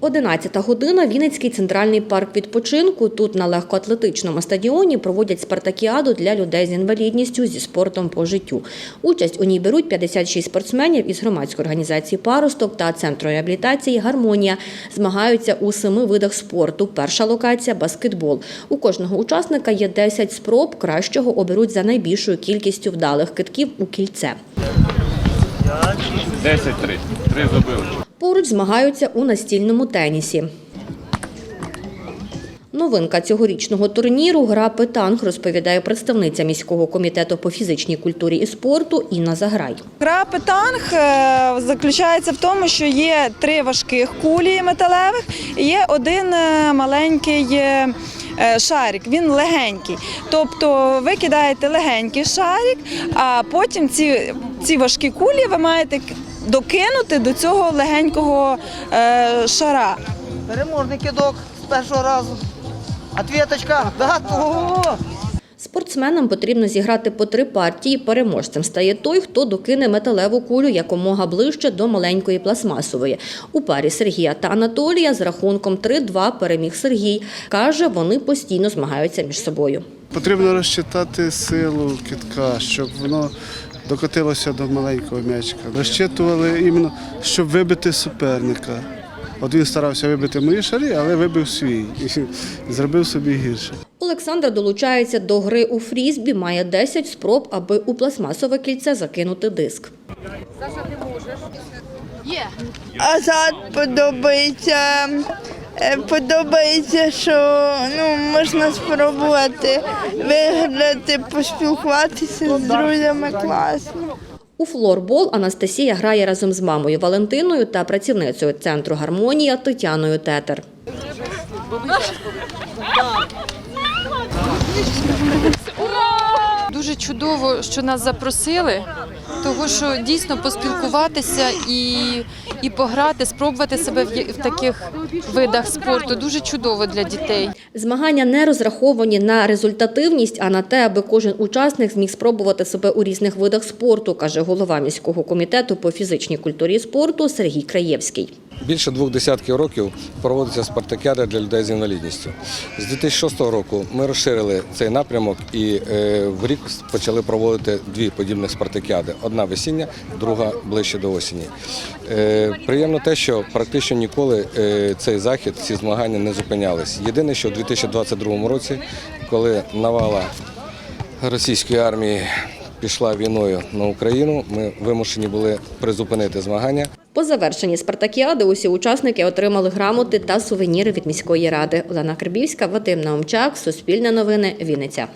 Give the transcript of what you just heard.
11 година. Вінницький центральний парк відпочинку. Тут на легкоатлетичному стадіоні проводять спартакіаду для людей з інвалідністю зі спортом по життю. Участь у ній беруть 56 спортсменів із громадської організації Паросток та центру реабілітації Гармонія. Змагаються у семи видах спорту. Перша локація баскетбол. У кожного учасника є 10 спроб. Кращого оберуть за найбільшою кількістю вдалих китків у кільце. 10-3. Три забили. Поруч змагаються у настільному тенісі. Новинка цьогорічного турніру гра питанг, розповідає представниця міського комітету по фізичній культурі і спорту Інна Заграй. Гра петанг е, заключається в тому, що є три важких кулі металевих і є один е, маленький е, шарик. Він легенький. Тобто ви кидаєте легенький шарик, а потім ці, ці важкі кулі ви маєте докинути до цього легенького е, шара. Переможний кидок з першого разу. Ответочка, готово! Спортсменам потрібно зіграти по три партії. Переможцем стає той, хто докине металеву кулю якомога ближче до маленької пластмасової. У парі Сергія та Анатолія з рахунком 3-2 переміг Сергій. Каже, вони постійно змагаються між собою. Потрібно розчитати силу китка, щоб воно докотилося до маленького м'ячика. Розчитували іменно, щоб вибити суперника. От він старався вибити мої шари, але вибив свій і зробив собі гірше. Олександр долучається до гри у фрізбі, має 10 спроб, аби у пластмасове кільце закинути диск. Саша, ти можеш Азарт подобається. Е, Подобається, що ну, можна спробувати виграти, поспілкуватися з друзями класно. У флорбол Анастасія грає разом з мамою Валентиною та працівницею центру гармонія Тетяною Тетер. Дуже чудово, що нас запросили, тому що дійсно поспілкуватися і, і пограти, спробувати себе в таких видах спорту дуже чудово для дітей. Змагання не розраховані на результативність, а на те, аби кожен учасник зміг спробувати себе у різних видах спорту, каже голова міського комітету по фізичній культурі і спорту Сергій Краєвський. Більше двох десятків років проводиться спартакіада для людей з інвалідністю. З 2006 року ми розширили цей напрямок і е, в рік почали проводити дві подібних спартакіади: одна весіння, друга ближче до осені. Е, приємно те, що практично ніколи е, цей захід, ці змагання не зупинялись. Єдине, що у 2022 році, коли навала російської армії пішла війною на Україну, ми вимушені були призупинити змагання. По завершенні спартакіади усі учасники отримали грамоти та сувеніри від міської ради. Олена Крибівська, Вадим Наумчак, Суспільне новини, Вінниця.